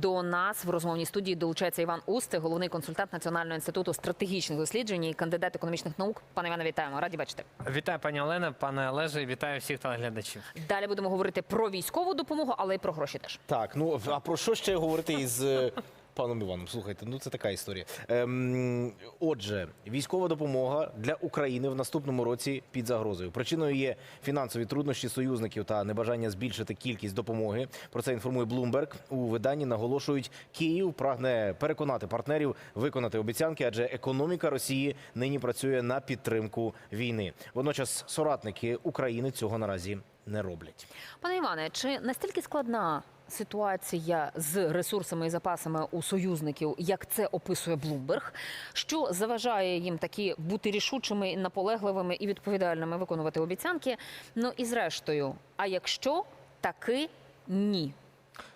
до нас в розмовній студії долучається Іван Усти, головний консультант Національного інституту стратегічних досліджень і кандидат економічних наук. Пане Іване, вітаємо. Раді бачити. Вітаю, пані Олена, пане Олеже, вітаю всіх телеглядачів. Далі будемо говорити про військову допомогу, але й про гроші теж. Так, ну а про що ще говорити із е, паном Іваном? Слухайте, ну це така історія. Ем, отже, військова допомога для України в наступному році під загрозою. Причиною є фінансові труднощі союзників та небажання збільшити кількість допомоги. Про це інформує Bloomberg. У виданні наголошують, Київ прагне переконати партнерів виконати обіцянки, адже економіка Росії нині працює на підтримку війни. Водночас соратники України цього наразі не роблять. Пане Іване, чи настільки складна ситуація з ресурсами і запасами у союзників, як це описує Блумберг, що заважає їм такі бути рішучими, наполегливими і відповідальними виконувати обіцянки? Ну і зрештою, а якщо таки ні?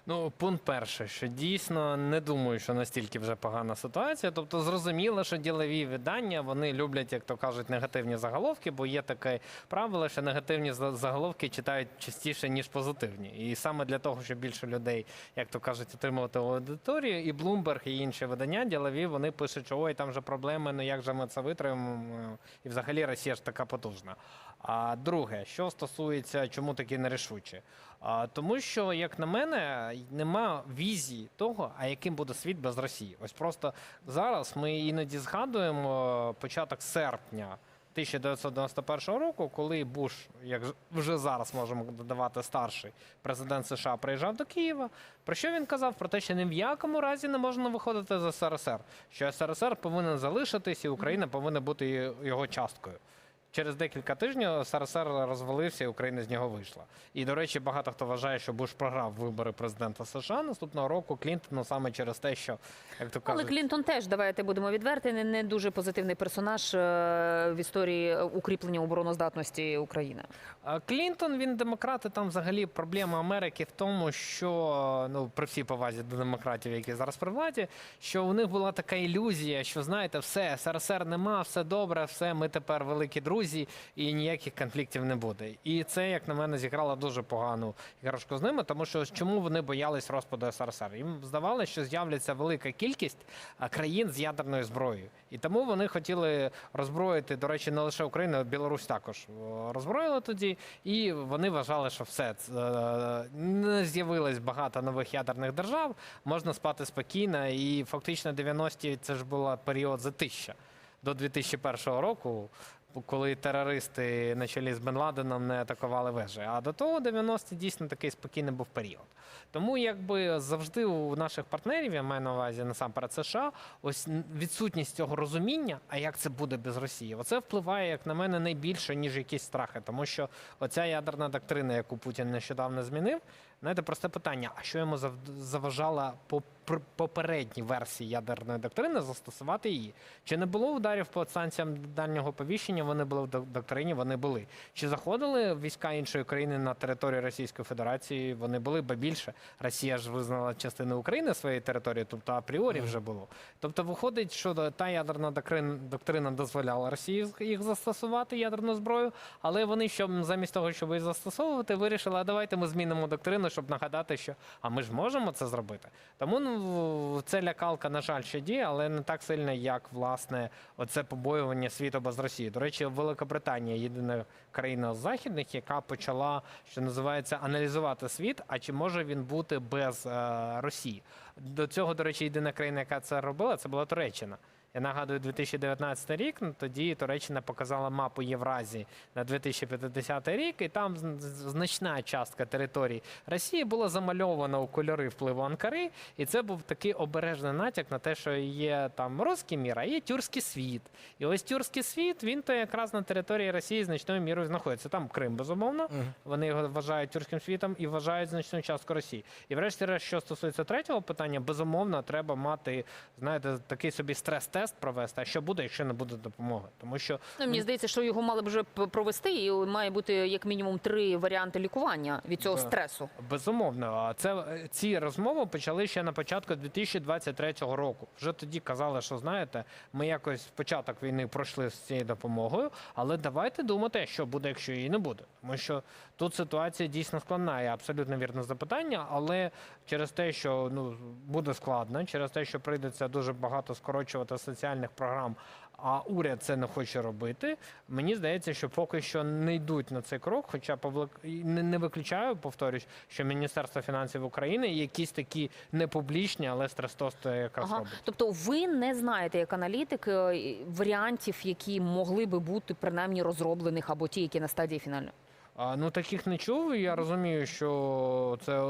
Ну, пункт перший, що дійсно не думаю, що настільки вже погана ситуація. Тобто, зрозуміло, що ділові видання вони люблять, як то кажуть, негативні заголовки, бо є таке правило, що негативні за- заголовки читають частіше ніж позитивні. І саме для того, щоб більше людей, як то кажуть, отримувати аудиторію, і Bloomberg, і інші видання ділові, вони пишуть, що ой, там же проблеми, ну як же ми це витримаємо? І взагалі Росія ж така потужна. А друге, що стосується, чому такі нерішучі? А, тому що, як на мене, нема візії того, а яким буде світ без Росії. Ось просто зараз ми іноді згадуємо початок серпня. 1991 року, коли Буш, як вже зараз можемо додавати старший президент США, приїжджав до Києва. Про що він казав? Про те, що ні в якому разі не можна виходити з СРСР, що СРСР повинен залишитись, і Україна повинна бути його часткою. Через декілька тижнів СРСР розвалився, і Україна з нього вийшла. І до речі, багато хто вважає, що Буш програв вибори президента США наступного року Клінтону саме через те, що як то Але Клінтон теж давайте будемо відверті, не, не дуже позитивний персонаж е, в історії укріплення обороноздатності України. Клінтон, він демократ, і там взагалі проблема Америки в тому, що ну при всій повазі до демократів, які зараз при владі, що у них була така ілюзія, що знаєте, все СРСР нема, все добре, все ми тепер великі друзі, і ніяких конфліктів не буде. І це, як на мене, зіграло дуже погану іграшку з ними, тому що чому вони боялись розпаду СРСР? Їм здавалося, що з'являться велика кількість країн з ядерною зброєю, і тому вони хотіли роззброїти, до речі, не лише Україну, а Білорусь також о, роззброїли тоді, і вони вважали, що все е, не з'явилось багато нових ядерних держав, можна спати спокійно. І фактично 90-ті це ж був період затища до 2001 року. Коли терористи на чолі з Бен Ладеном не атакували вежі. А до того 90-ті дійсно такий спокійний був період. Тому якби завжди у наших партнерів, я маю на увазі насамперед США, ось відсутність цього розуміння, а як це буде без Росії, оце впливає, як на мене, найбільше, ніж якісь страхи. Тому що оця ядерна доктрина, яку Путін нещодавно змінив, знаєте, просте питання: а що йому зав- заважала по попередній версії ядерної доктрини застосувати її? Чи не було ударів по станціям дальнього повіщення? Вони були в доктрині, вони були. Чи заходили війська іншої країни на територію Російської Федерації? Вони були, ба більше. Росія ж визнала частину України своєї території, тобто апріорі вже було. Тобто виходить, що та ядерна доктрина, доктрина дозволяла Росії їх застосувати ядерну зброю, але вони щоб замість того, щоб її застосовувати, вирішили, а давайте ми змінимо доктрину, щоб нагадати, що а ми ж можемо це зробити. Тому це лякалка, на жаль, ще діє, але не так сильно, як власне оце побоювання світу без Росії. До речі, Великобританія єдина країна з західних, яка почала, що називається, аналізувати світ. А чи може він бути без е, Росії? До цього, до речі, єдина країна, яка це робила, це була Туреччина. Я нагадую, 2019 рік ну, тоді Туреччина показала мапу Євразії на 2050 рік, і там значна частка території Росії була замальована у кольори впливу Анкари, і це був такий обережний натяк на те, що є там руський мір, а є тюркський світ. І ось тюркський світ він то якраз на території Росії значною мірою знаходиться. Там Крим, безумовно. Вони його вважають тюркським світом і вважають значну частку Росії. І врешті-решт, що стосується третього питання, безумовно, треба мати, знаєте, такий собі стрес-тест провести. А що буде, якщо не буде допомоги? Тому що Ну, мені здається, що його мали б вже провести, і має бути як мінімум три варіанти лікування від цього Да. стресу. Безумовно, а це е, ці розмови почали ще на початку 2023 року. Вже тоді казали, що знаєте, ми якось в початок війни пройшли з цією допомогою, але давайте думати, що буде, якщо її не буде. Тому що тут ситуація дійсно складна і абсолютно вірне запитання. Але через те, що ну буде складно, через те, що прийдеться дуже багато скорочувати соціальних програм. А уряд це не хоче робити. Мені здається, що поки що не йдуть на цей крок. Хоча не, не виключаю, повторюсь, що Міністерство фінансів України якісь такі непублічні, але стрес-тости якраз Ага. робить. Тобто ви не знаєте, як аналітик, е, варіантів, які могли би бути принаймні розроблених або ті, які на стадії фінальної? А, ну таких не чув. Я розумію, що це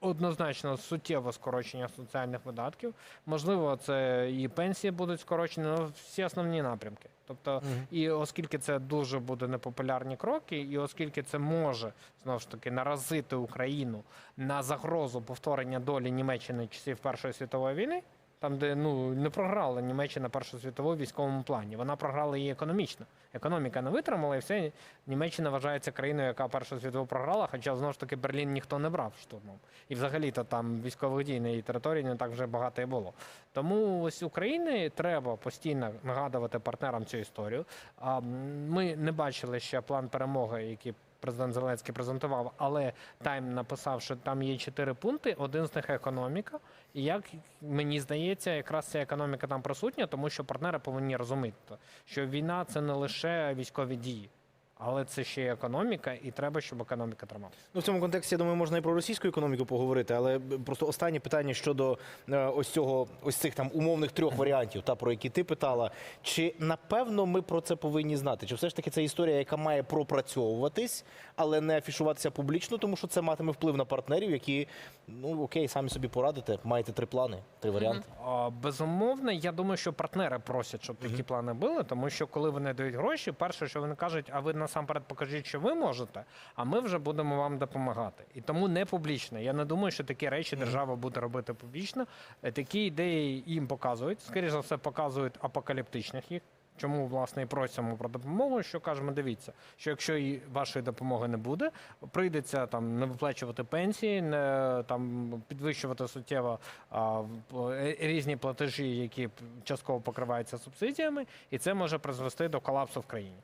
однозначно суттєве скорочення соціальних видатків. Можливо, це і пенсії будуть скорочені, але всі основні напрямки. Тобто, і оскільки це дуже буде непопулярні кроки, і оскільки це може знову ж таки наразити Україну на загрозу повторення долі Німеччини часів Першої світової війни. Там, де ну не програла Німеччина Першу світову в військовому плані, вона програла її економічно. Економіка не витримала, і все Німеччина вважається країною, яка Першу світову програла. Хоча знову ж таки Берлін ніхто не брав штурмом. І взагалі-то там військових дій на її території не так вже багато і було. Тому ось Україні треба постійно нагадувати партнерам цю історію. А ми не бачили ще план перемоги, який президент Зеленський презентував, але Тайм написав, що там є чотири пункти. Один з них економіка. І як мені здається, якраз ця економіка там присутня, тому що партнери повинні розуміти, що війна це не лише військові дії, але це ще й економіка, і треба, щоб економіка трималася. Ну, в цьому контексті, я думаю, можна і про російську економіку поговорити, але просто останнє питання щодо е, ось цього, ось цих там умовних трьох варіантів, та про які ти питала. Чи напевно ми про це повинні знати? Чи все ж таки це історія, яка має пропрацьовуватись, але не афішуватися публічно, тому що це матиме вплив на партнерів, які ну окей, самі собі порадите, маєте три плани, три варіанти. А, Безумовно, я думаю, що партнери просять, щоб такі плани були, тому що коли вони дають гроші, перше, що вони кажуть, а ви насамперед покажіть, що ви можете, а ми вже будемо вам допомагати. І тому не публічно. Я не думаю, що такі речі держава буде робити публічно. Е, Такі ідеї їм показують. Скоріше за все, показують апокаліптичних їх. Чому власне і просимо про допомогу? Що кажемо, дивіться, що якщо і вашої допомоги не буде, прийдеться там не виплачувати пенсії, не там підвищувати суттєво а, е, різні платежі, які частково покриваються субсидіями, і це може призвести до колапсу в країні.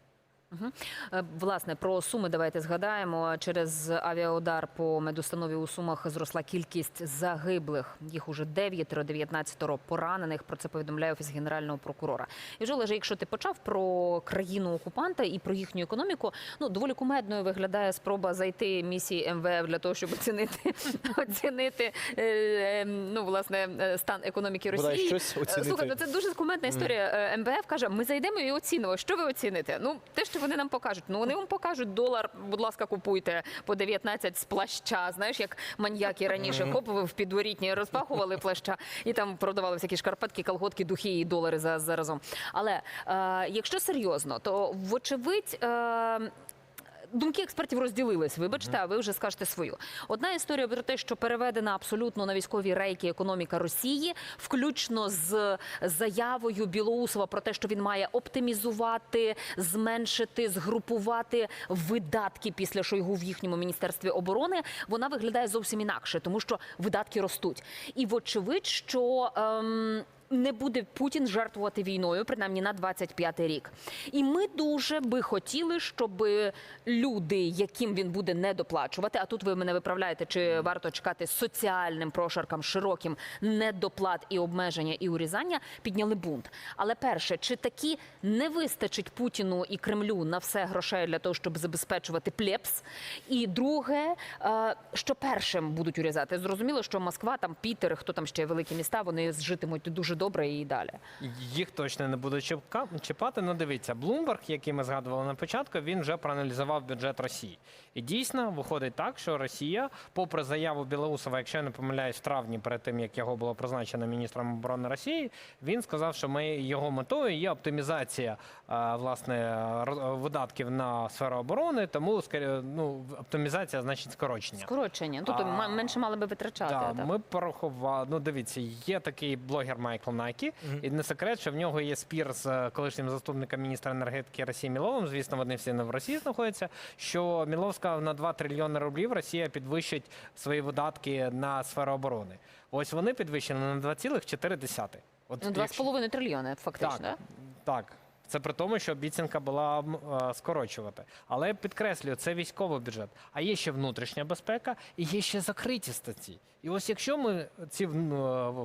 Е, Власне, про суми давайте згадаємо. Через авіаудар по медустанові у Сумах зросла кількість загиблих. Їх уже 9, 19 поранених. Про це повідомляє офіс генерального прокурора. І вже лише, якщо ти почав про країну окупанта і про їхню економіку, ну доволі кумедною виглядає спроба зайти місії МВФ для того, щоб оцінити оцінити е, е, ну власне е, стан економіки Росії. Слухай, ну це дуже кумедна історія. МВФ каже: ми зайдемо і оцінимо. Що ви оціните? Ну, те, що вони нам покажуть. Ну вони вам покажуть долар. Будь ласка, купуйте по 19 з плаща. Знаєш, як маньяки раніше хоп, в підворітні розпахували плаща і там продавали всякі шкарпетки, колготки, духи і долари за, заразом. Але е, якщо серйозно, то вочевидь. Е, Думки експертів розділились, вибачте, а ви вже скажете свою. Одна історія про те, що переведена абсолютно на військові рейки економіка Росії, включно з заявою Білоусова про те, що він має оптимізувати, зменшити, згрупувати видатки після Шойгу в їхньому міністерстві оборони. Вона виглядає зовсім інакше, тому що видатки ростуть. І вочевидь, що. Ем, не буде Путін жертвувати війною, принаймні на 25-й рік. І ми дуже би хотіли, щоб люди, яким він буде не доплачувати, а тут ви мене виправляєте, чи варто чекати соціальним прошаркам, широким недоплат і обмеження і урізання, підняли бунт. Але перше, чи такі не вистачить Путіну і Кремлю на все грошей для того, щоб забезпечувати плепс? І друге, е, що першим будуть урізати? Зрозуміло, що Москва, там Пітер, хто там ще великі міста, вони житимуть дуже добре і далі. Їх точно не чіпка- чіпати. Ну дивіться, Блумберг, який ми згадували на початку, він вже проаналізував бюджет Росії. І дійсно виходить так, що Росія, попри заяву Білоусова, якщо я не помиляюсь, в травні, перед тим як його було призначено міністром оборони Росії, він сказав, що ми його метою є оптимізація власне видатків на сферу оборони. Тому ну, оптимізація значить скорочення. Скорочення. Тобто А, менше мали би витрачати. Да, так? ми порахували. Ну, дивіться, є такий блогер Майкл Накі, і не секрет, що в нього є спір з е, колишнім заступником міністра енергетики Росії Міловим. Звісно, вони всі не в Росії знаходяться. Що Мілов сказав, на 2 трильйони рублів Росія підвищить свої видатки на сферу оборони. Ось вони підвищені на 2,4. От Ну, два з якщо- половиною трильйони, фактично. так, так. Це при тому, що обіцянка була е, скорочувати. Але підкреслюю, це військовий бюджет. А є ще внутрішня безпека і є ще закриті статті. І ось якщо ми ці е,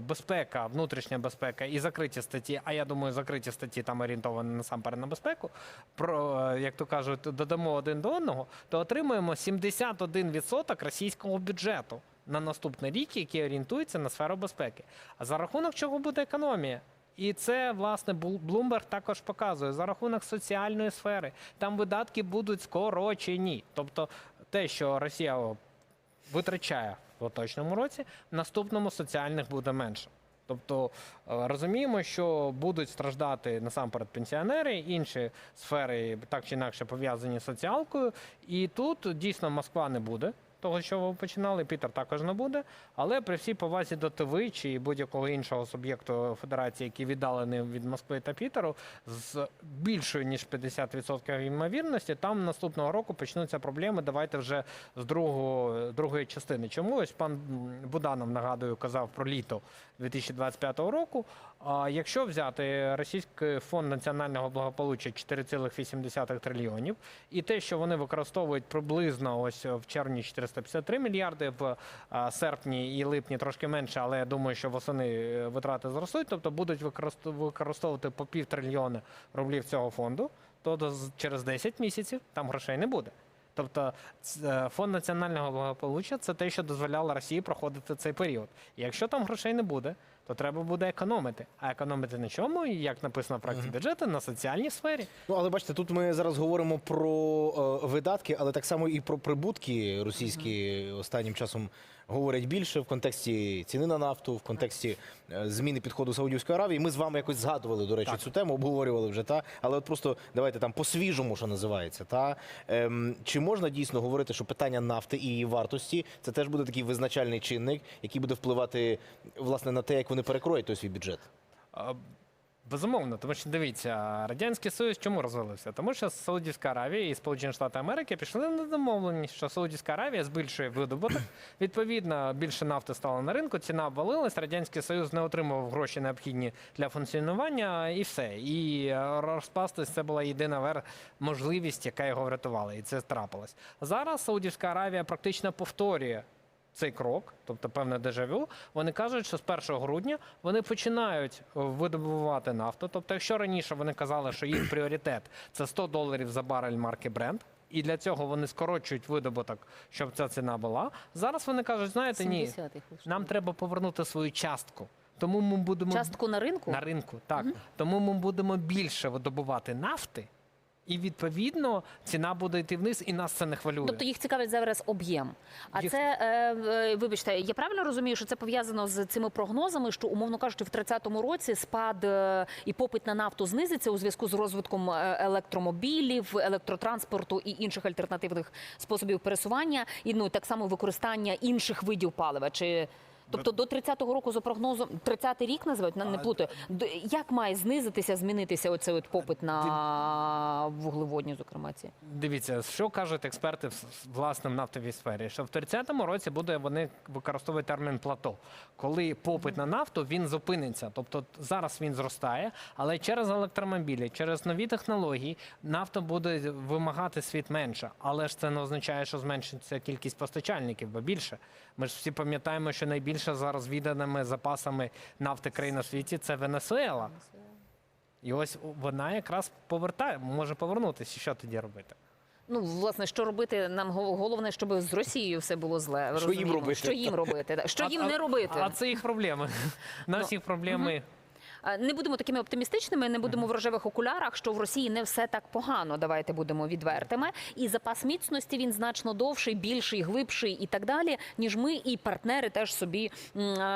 безпека, внутрішня безпека і закриті статті, а я думаю, закриті статті там орієнтовані насамперед на безпеку, про е, як то кажуть, додамо один до одного, то отримуємо 71% російського бюджету на наступний рік, який орієнтується на сферу безпеки. А за рахунок чого буде економія? І це власне Бл- Bloomberg також показує за рахунок соціальної сфери. Там видатки будуть скорочені. Тобто те, що Росія витрачає в поточному році, в наступному соціальних буде менше. Тобто е, розуміємо, що будуть страждати насамперед пенсіонери, інші сфери так чи інакше пов'язані з соціалкою. І тут дійсно Москва не буде. Того, що ви починали, Пітер також не буде. Але при всій повазі до ТВ чи будь-якого іншого суб'єкту федерації, який віддалений від Москви та Пітеру, з більшою ніж 50% ймовірності, там наступного року почнуться проблеми. Давайте вже з другого, другої частини. Чому ось пан Буданов нагадую казав про літо 2025 року. А якщо взяти російський фонд національного благополуччя 4,8 трильйонів, і те, що вони використовують приблизно ось в червні 453 мільярди, в серпні і липні трошки менше, але я думаю, що восени е, витрати зростуть, тобто будуть використов- використовувати по пів трильйони рублів цього фонду, то через 10 місяців там грошей не буде. Тобто е, фонд національного благополуччя це те, що дозволяло Росії проходити цей період. І якщо там грошей не буде, то треба буде економити. А економити на чому, як написано в проекті бюджету, на соціальній сфері. Ну, але бачите, тут ми зараз говоримо про е, видатки, але так само і про прибутки російські останнім часом говорять більше в контексті ціни на нафту, в контексті е, зміни підходу Саудівської Аравії. Ми з вами якось згадували, до речі, Так. цю тему, обговорювали вже та. Але от просто давайте там по-свіжому, що називається. Та ем, чи можна дійсно говорити, що питання нафти і її вартості це теж буде такий визначальний чинник, який буде впливати власне на те, як вони перекроють той свій бюджет? Безумовно, тому що дивіться, радянський союз чому розвалився? Тому що Саудівська Аравія і Сполучені Штати Америки пішли на домовленість, що Саудівська Аравія збільшує видобуток. Відповідно, більше нафти стало на ринку, ціна обвалилась. Радянський Союз не отримав гроші необхідні для функціонування, і все. І е, розпастись це була єдина вер... можливість, яка його врятувала, і це трапилось. Зараз Саудівська Аравія практично повторює цей крок, тобто певне дежавю, вони кажуть, що з 1 грудня вони починають е, видобувати нафту. Тобто, якщо раніше вони казали, що їх пріоритет це 100 доларів за барель марки Brent, і для цього вони скорочують видобуток, щоб ця ціна була. Зараз вони кажуть, знаєте, ні, 70 їх лише. нам треба повернути свою частку. Тому ми будемо частку на ринку. на ринку. Так тому ми будемо більше видобувати нафти, і відповідно ціна буде йти вниз, і нас це не хвилює. Тобто їх цікавить зараз об'єм. А Їх- це, е, е, вибачте, я правильно розумію, що це пов'язано з цими прогнозами, що, умовно кажучи, в 30-му році спад е, і попит на нафту знизиться у зв'язку з розвитком е, електромобілів, електротранспорту і інших альтернативних способів пересування, і ну так само використання інших видів палива. Чи Тобто до 30-го року за прогнозом 30-й рік називають не А, плутаю. Як має знизитися, змінитися оцей от попит на вуглеводні, зокрема ці? Дивіться, що кажуть експерти в власне в нафтовій сфері, що в 30-му році буде вони використовують термін плато, коли попит на нафту він зупиниться. Тобто зараз він зростає, але через електромобілі, через нові технології нафта буде вимагати світ менше. Але ж це не означає, що зменшиться кількість постачальників, бо більше. Ми ж всі пам'ятаємо, що найбільше зараз відданими запасами нафти країн на світі це Венесуела. І ось вона якраз повертає, може повернутися. Що тоді робити? Ну, власне, що робити? Нам головне, щоб з Росією все було зле. Що їм робити? Що їм робити? Що А- їм не робити? А це їх проблеми. Нас їх проблеми. А, Не будемо такими оптимістичними, не будемо в рожевих окулярах, що в Росії не все так погано. Давайте будемо відвертими. І запас міцності він значно довший, більший, глибший і так далі, ніж ми і партнери теж собі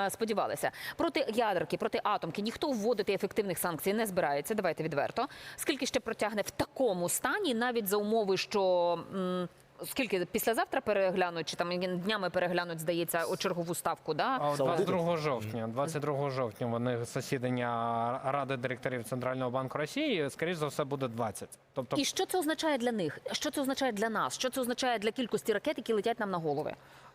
сподівалися. Проти ядерки, проти атомки ніхто вводити ефективних санкцій не збирається. Давайте відверто. Скільки ще протягне в такому стані, навіть за умови, що. Скільки післязавтра переглянуть, чи там днями переглянуть, здається, о чергову ставку, да? А от Саудити? 22 жовтня, 22 жовтня вони засідання Ради директорів Центрального банку Росії, скоріш за все, буде 20. Тобто, І що це означає для них? Що це означає для нас? Що це означає для кількості ракет, які летять нам на голови?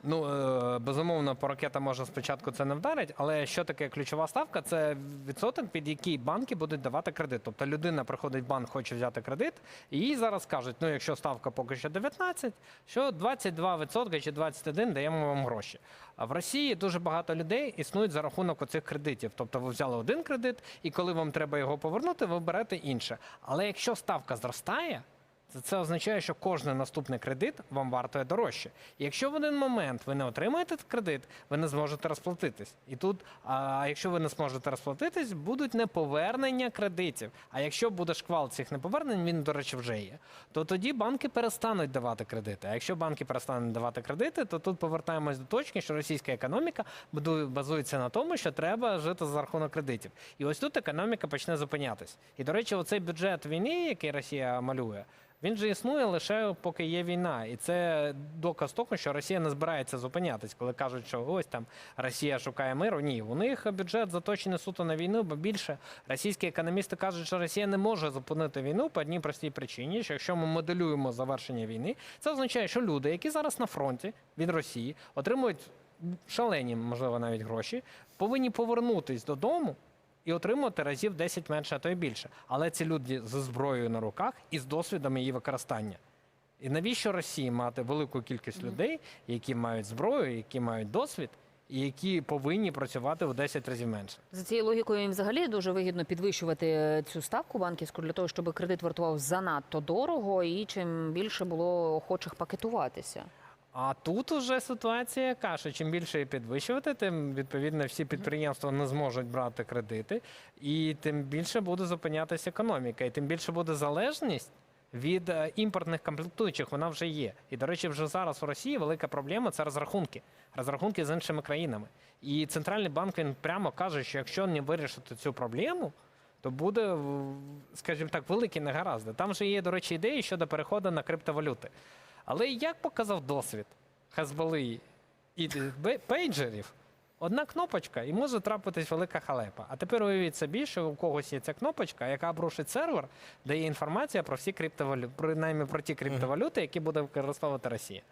Ну е, безумовно, по ракетам може спочатку це не вдарить, але що таке ключова ставка? Це відсоток, під який банки будуть давати кредит. Тобто людина приходить в банк, хоче взяти кредит, і їй зараз кажуть, ну якщо ставка поки що 19, що 22% чи 21% даємо вам гроші. А в Росії дуже багато людей існують за рахунок оцих кредитів. Тобто ви взяли один кредит, і коли вам треба його повернути, ви берете інше. Але якщо ставка зростає, це, означає, що кожен наступний кредит вам вартує дорожче. І якщо в один момент ви не отримаєте кредит, ви не зможете розплатитись. І тут, а якщо ви не зможете розплатитись, будуть неповернення кредитів. А якщо буде шквал цих неповернень, він, до речі, вже є. То тоді банки перестануть давати кредити. А якщо банки перестануть давати кредити, то тут повертаємось до точки, що російська економіка базується на тому, що треба жити за рахунок кредитів. І ось тут економіка почне зупинятись. І до речі, оцей бюджет війни, який Росія малює. Він же існує лише поки є війна, і це доказ того, що Росія не збирається зупинятись, коли кажуть, що ось там Росія шукає миру. Ні, у них бюджет заточений суто на війну, бо більше російські економісти кажуть, що Росія не може зупинити війну по одній простій причині, що якщо ми моделюємо завершення війни, це означає, що люди, які зараз на фронті від Росії, отримують шалені, можливо, навіть гроші, повинні повернутись додому і отримувати разів 10 менше, а то й більше. Але ці люди зі зброєю на руках і з досвідом її використання. І навіщо Росії мати велику кількість людей, які мають зброю, які мають досвід, і які повинні працювати в 10 разів менше? За цією логікою їм взагалі дуже вигідно підвищувати цю ставку банківську для того, щоб кредит вартував занадто дорого і чим більше було охочих пакетуватися. А тут уже ситуація яка, що чим більше підвищувати, тим відповідно всі підприємства не зможуть брати кредити, і тим більше буде зупинятися економіка, і тим більше буде залежність. Від е, імпортних комплектуючих вона вже є. І, до речі, вже зараз у Росії велика проблема це розрахунки. Розрахунки з іншими країнами. І центральний банк він прямо каже, що якщо не вирішити цю проблему, то буде, скажімо так, великі негаразди. Там же є, до речі, ідеї щодо переходу на криптовалюти. Але як показав досвід Хезболи і пейджерів, одна кнопочка і може трапитись велика халепа. А тепер уявіть собі, що у когось є ця кнопочка, яка обрушить сервер, де є інформація про всі криптовалюти, принаймні про ті криптовалюти, які буде використовувати Росія.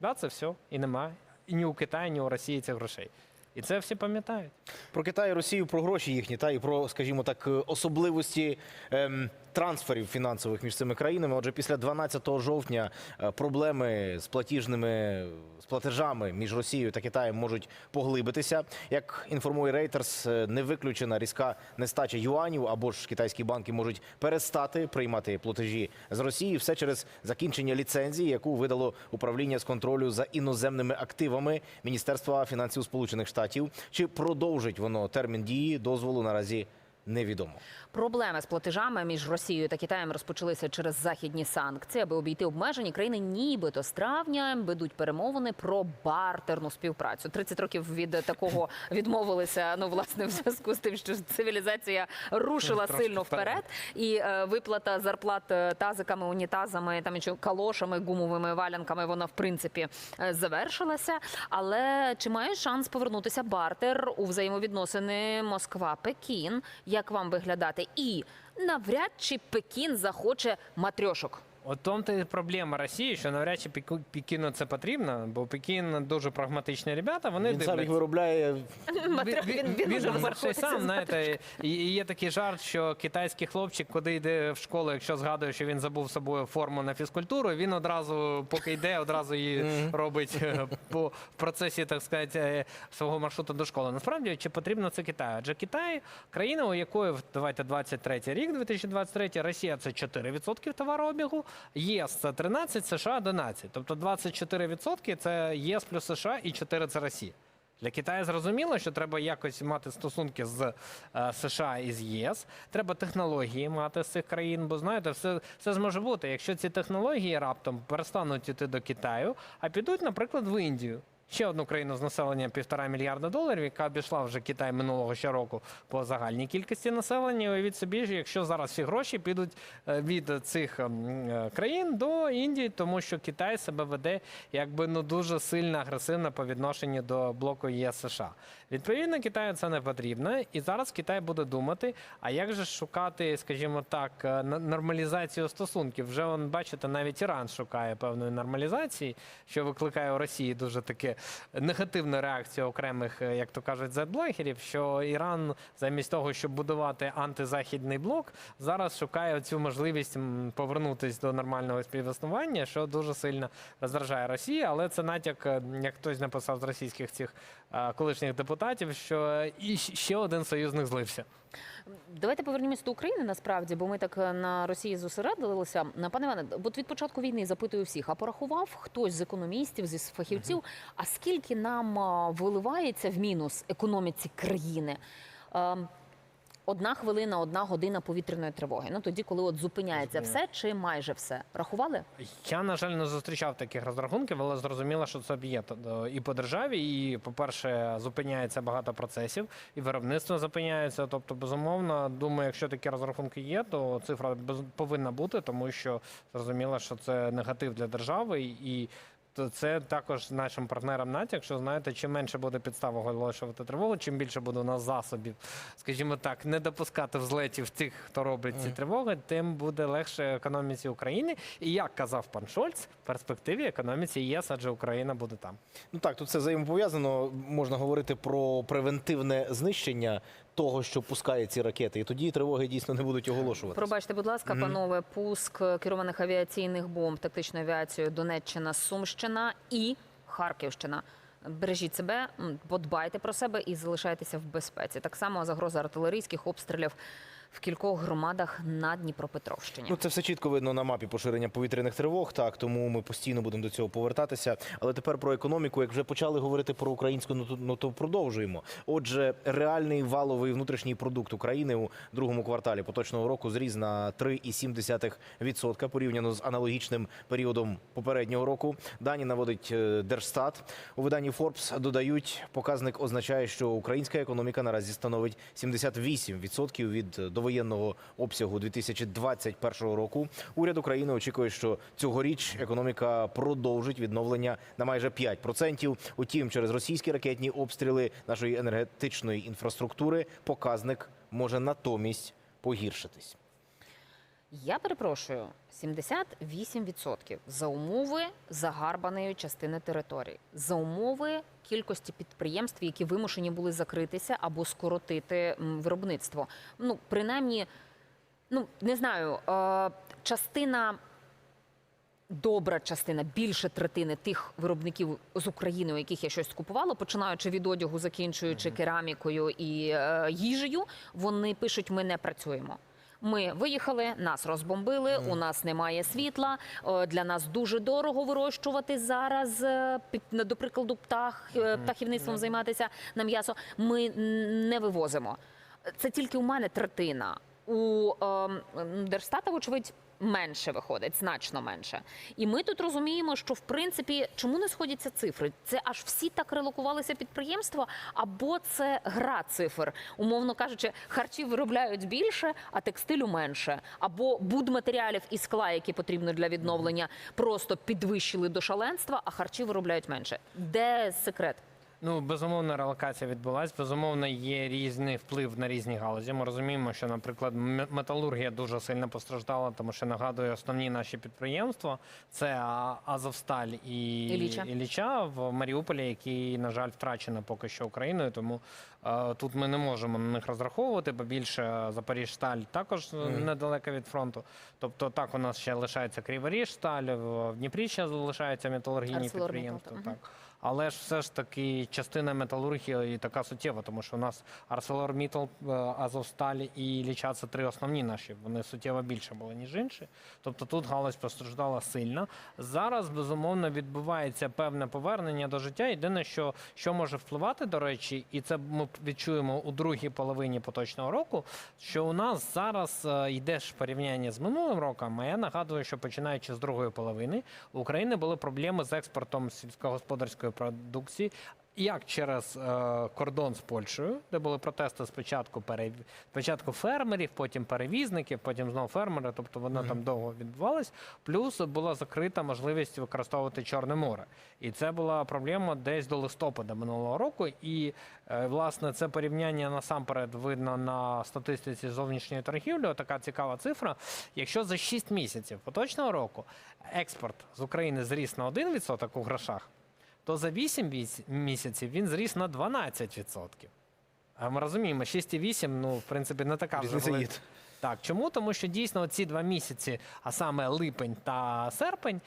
Да, це все. І немає. І ні у Китаї, ні у Росії цих грошей. І це всі пам'ятають. Про Китай і Росію, про гроші їхні, та і про, скажімо так, е, особливості ем, трансферів фінансових між цими країнами. Отже, після 12 жовтня е, проблеми з платіжними з платежами між Росією та Китаєм можуть поглибитися. Як інформує е, не виключена різка нестача юанів або ж китайські банки можуть перестати приймати платежі з Росії. Все через закінчення ліцензії, яку видало управління з контролю за іноземними активами Міністерства фінансів Сполучених Штатів. Чи продовжить воно термін дії дозволу наразі невідомо. Проблеми з платежами між Росією та Китаєм розпочалися через західні санкції, аби обійти обмежені країни, нібито з травня ведуть перемовини про бартерну співпрацю. 30 років від такого відмовилися. Ну власне, в зв'язку з тим, що цивілізація рушила Трошки сильно вперед. і е, виплата зарплат е, тазиками, унітазами, там і калошами, гумовими валянками, вона в принципі е, завершилася. Але чи має шанс повернутися бартер у взаємовідносини Москва-Пекін? Як вам виглядати? І навряд чи Пекін захоче матрьошок. От том то і проблема Росії, що навряд чи Пеку- Пекіну це потрібно, бо Пекін дуже прагматичні ребята. Вони Він сам їх дивляться. виробляє Він, він, сам, знаєте, і, і є такий жарт, що китайський хлопчик, коли йде в школу, якщо згадує, що він забув з собою форму на фізкультуру, він одразу, поки йде, одразу її робить е, по в процесі, так сказати, е, свого маршруту до школи. Насправді, чи потрібно це Китаю? Адже Китай країна, у якої давайте 23 рік, 2023, Росія це 4% товарообігу, ЄС це 13, США 11. Тобто 24% це ЄС плюс США і 4 це Росія. Для Китаю зрозуміло, що треба якось мати стосунки з е, США і з ЄС. Треба технології мати з цих країн, бо знаєте, все, все зможе бути. Якщо ці технології раптом перестануть іти до Китаю, а підуть, наприклад, в Індію. Ще одну країну з населенням півтора мільярда доларів, яка обійшла вже Китай минулого ще року по загальній кількості населення. Уявіть собі, ж якщо зараз всі гроші підуть е, від цих ем, е, країн до Індії, тому що Китай себе веде якби ну дуже сильно агресивно по відношенню до блоку ЄС США. Відповідно, Китаю це не потрібно, і зараз Китай буде думати, а як же шукати, скажімо так, е, нормалізацію стосунків. Вже он бачите, навіть Іран шукає певної нормалізації, що викликає у Росії дуже таке негативну реакцію окремих, е, як то кажуть, зет-блогерів, що Іран замість того, щоб будувати антизахідний блок, зараз шукає цю можливість повернутися до нормального співіснування, що дуже сильно роздражає Росію, але це натяк, е, як хтось написав з російських цих колишніх депутатів, що і ще один союзник злився. Давайте повернімось до України насправді, бо ми так е, на Росії зосередилися. На пане Іване, от від початку війни запитую всіх, а порахував хтось з економістів, зі фахівців, а скільки нам виливається в мінус економіці країни? Одна хвилина, одна година повітряної тривоги. Ну тоді, коли от зупиняється все чи майже все. Рахували? Я, на жаль, не зустрічав таких розрахунків, але зрозуміло, що це б'є то- і по державі, і, по-перше, зупиняється багато процесів, і виробництво зупиняється. Тобто, безумовно, думаю, якщо такі розрахунки є, то цифра повинна бути, тому що зрозуміло, що це негатив для держави і. То це також нашим партнерам натяк, що знаєте, чим менше буде підстав оголошувати тривогу, чим більше буде у нас засобів, скажімо так, не допускати взлетів тих, хто робить ці тривоги, тим буде легше економіці України. І як казав пан Шольц, в перспективі економіці ЄС, адже Україна буде там. Ну так, тут це взаємопов'язано. Можна говорити про превентивне знищення того, що пускає ці ракети, і тоді тривоги дійсно не будуть оголошувати. Пробачте, будь ласка, панове, пуск керованих авіаційних бомб тактичною авіацією Донеччина, Сумщина і Харківщина. Бережіть себе, подбайте про себе і залишайтеся в безпеці. Так само загроза артилерійських обстрілів в кількох громадах на Дніпропетровщині. Ну, це все чітко видно на мапі поширення повітряних тривог. Так, тому ми постійно будемо до цього повертатися. Але тепер про економіку, як вже почали говорити про українську, ну то, ну, то продовжуємо. Отже, реальний валовий внутрішній продукт України у другому кварталі поточного року зріс на 3,7% порівняно з аналогічним періодом попереднього року. Дані наводить е, Держстат. У виданні Forbes додають, показник означає, що українська економіка наразі становить 78% від довоєнного обсягу 2021 року. Уряд України очікує, що цьогоріч економіка продовжить відновлення на майже 5%. Утім, через російські ракетні обстріли нашої енергетичної інфраструктури показник може натомість погіршитись. Я перепрошую, 78% за умови загарбаної частини території, за умови кількості підприємств, які вимушені були закритися або скоротити виробництво. Ну, принаймні, ну не знаю, е, частина. Добра частина, більше третини тих виробників з України, у яких я щось скупувала, починаючи від одягу, закінчуючи керамікою і е, їжею, вони пишуть: ми не працюємо. Ми виїхали, нас розбомбили. У нас немає світла. е, Для нас дуже дорого вирощувати зараз. е, до прикладу, птах е, птахівництвом займатися на м'ясо. Ми не вивозимо. Це тільки у мене третина. У ем, Держстата, вочевидь, менше виходить, значно менше. І ми тут розуміємо, що в принципі чому не сходяться цифри? Це аж всі так релокувалися підприємства, або це гра цифр, умовно кажучи, харчів виробляють більше, а текстилю менше, або будматеріалів і скла, які потрібно для відновлення, просто підвищили до шаленства, а харчі виробляють менше. Де секрет? Ну, безумовно, релокація відбулась. Безумовно, є різний вплив на різні галузі. Ми розуміємо, що, наприклад, металургія дуже сильно постраждала, тому що нагадую, основні наші підприємства це Азовсталь і Ілліча. Ілліча в Маріуполі, які, на жаль, втрачено поки що Україною. Тому е, тут ми не можемо на них розраховувати, бо більше Запоріжсталь також е, недалеко від фронту. Тобто, так у нас ще лишається Криворіжсталь, в Дніпрі ще залишаються металургійні підприємства. так. Але ж все ж таки частина металургії така суттєва, тому що у нас ArcelorMittal, е, Азовсталь і Ліча це три основні наші. Вони суттєво більше були, ніж інші. Тобто тут галузь постраждала сильно. Зараз, безумовно, відбувається певне повернення до життя. Єдине, що, що може впливати, до речі, і це ми відчуємо у другій половині поточного року, що у нас зараз е, йде ж порівняння з минулим роком. А я нагадую, що починаючи з другої половини у України були проблеми з експортом сільськогосподарської продукції. як через е, кордон з Польщею, де були протести спочатку пере... спочатку фермерів, потім перевізників, потім знову фермери, тобто воно там довго відбувалось. Плюс була закрита можливість використовувати Чорне море. І це була проблема десь до листопада минулого року. І е, власне це порівняння насамперед видно на статистиці зовнішньої торгівлі. Така цікава цифра. Якщо за 6 місяців поточного року експорт з України зріс на 1% у грошах, то за 8 місяців він зріс на 12%. А ми розуміємо, 6,8, ну, в принципі, не така вже велика. Так, чому? Тому що дійсно ці два місяці, а саме липень та серпень,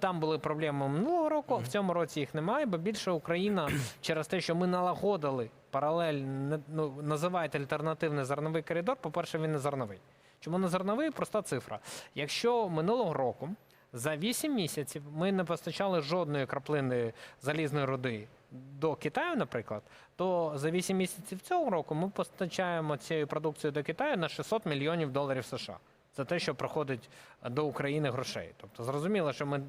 там були проблеми минулого року. В цьому році їх немає, бо більше Україна через те, що ми налагодили паралель, ну, називають альтернативний зерновий коридор. По-перше, він не зерновий. Чому не зерновий? Проста цифра. Якщо минулого року за 8 місяців ми не постачали жодної краплини залізної руди до Китаю, наприклад, то за 8 місяців цього року ми постачаємо цією продукцією до Китаю на 600 мільйонів доларів США. Це те, що проходить до України грошей. Тобто зрозуміло, що ми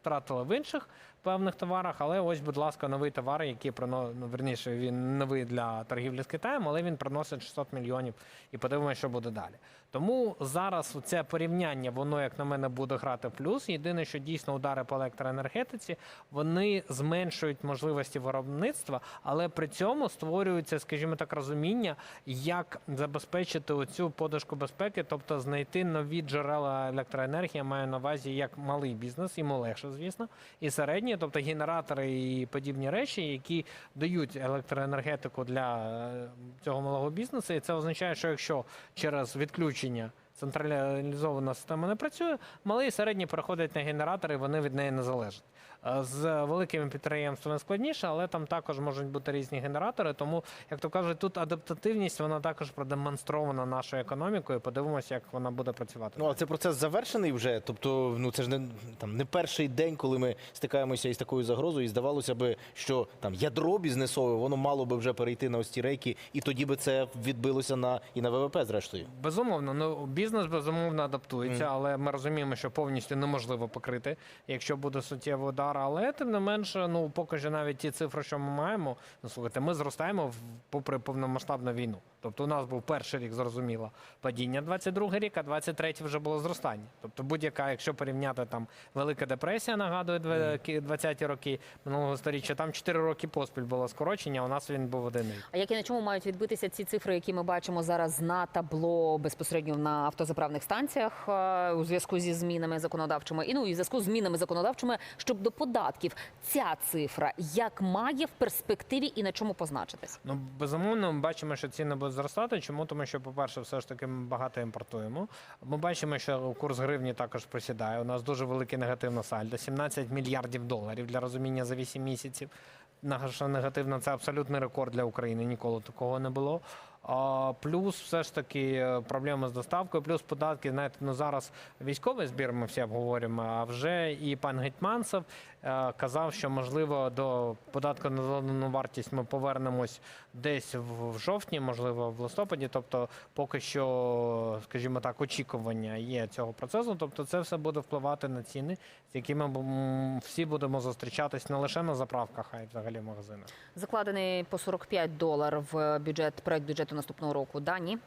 втратили в інших певних товарах, але ось, будь ласка, новий товар, який прино... ну, верніше, він новий для торгівлі з Китаєм, але він приносить 600 мільйонів. І подивимося, що буде далі. Тому зараз це порівняння, воно, як на мене, буде грати в плюс. Єдине, що дійсно удари по електроенергетиці, вони зменшують можливості виробництва, але при цьому створюється, скажімо так, розуміння, як забезпечити оцю подушку безпеки, тобто знайти нові джерела електроенергії, я маю на увазі як малий бізнес, йому легше, звісно, і середній, тобто генератори і подібні речі, які дають електроенергетику для е, цього малого бізнесу. І це означає, що якщо через відключення централізована система не працює, малий і середній переходять на генератори, вони від неї не залежать. Е, З великими підприємствами складніше, але там також можуть бути різні генератори. Тому, як то кажуть, тут адаптативність вона також продемонстрована нашою економікою. Подивимося, як вона буде працювати. Ну, а цей процес завершений вже. Тобто, ну це ж не там не перший день, коли ми стикаємося із такою загрозою, і здавалося би, що там ядро бізнесове, воно мало би вже перейти на ось ці рейки, і тоді би це відбилося на і на ВВП, зрештою. Безумовно, ну бізнес безумовно адаптується, але ми розуміємо, що повністю неможливо покрити, якщо буде суттєвий удар. Але тим не менше, ну поки що навіть ті цифри, що ми маємо, ну слухайте, ми зростаємо в- попри повномасштабну війну. Тобто, у нас був перший рік, зрозуміло, падіння, 22 рік, а 23 вже було зростання. Тобто, будь-яка, якщо порівняти там Велика депресія, нагадує две- 20-ті роки минулого сторіччя, там 4 роки поспіль було скорочення. У нас він був один рік. А як і на чому мають відбитися ці цифри, які ми бачимо зараз на табло безпосередньо на автозаправних станціях е, у зв'язку зі змінами законодавчими, і ну і в зв'язку з змінами законодавчими, щоб до податків ця цифра як має в перспективі і на чому позначитись? Ну, безумовно, ми бачимо, що ціни будуть зростати. Чому? Тому що, по-перше, все ж таки ми багато імпортуємо. Ми бачимо, що курс гривні також просідає. У нас дуже велике негативне сальдо 17 мільярдів доларів для розуміння за 8 місяців. Наша негативна це абсолютний рекорд для України. Ніколи такого не було. А, плюс все ж таки е, проблеми з доставкою, плюс податки. Знаєте, ну зараз військовий збір ми всі обговорюємо. А вже і пан Гетьманцев е, казав, що можливо до податку на додану вартість ми повернемось десь в, жовтні, можливо, в листопаді. Тобто, поки що, скажімо так, очікування є цього процесу. Тобто, це все буде впливати на ціни, з якими всі будемо зустрічатись не лише на заправках, а й взагалі в магазинах. Закладений по 45 долар в бюджет проект бюджету наступного року. Дані,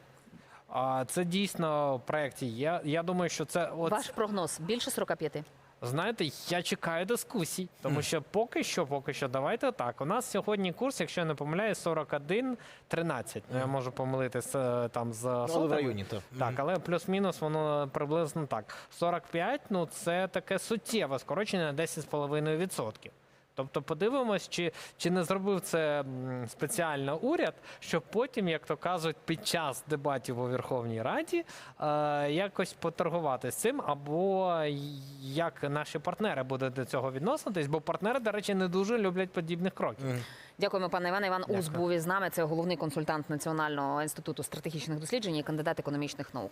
А це дійсно в проєкті є. Я думаю, що це от ваш прогноз більше 45? Знаєте, я чекаю дискусій, тому що поки що, поки що, давайте так. У нас сьогодні курс, якщо я не помиляюсь, 41.13. Ну, я можу помилитися е, там з Ну, але в районі то. Так, але плюс-мінус воно приблизно так. 45, ну це таке суттєве скорочення на 10,5%. Тобто подивимось, чи, чи не зробив це спеціально уряд, щоб потім, як то кажуть, під час дебатів у Верховній Раді е, якось поторгувати з цим, або як наші партнери будуть до цього відноситись, бо партнери, до речі, не дуже люблять подібних кроків. Дякуємо, пане Іване. Іван Дякую. Ус був із нами. Це головний консультант Національного інституту стратегічних досліджень і кандидат економічних наук.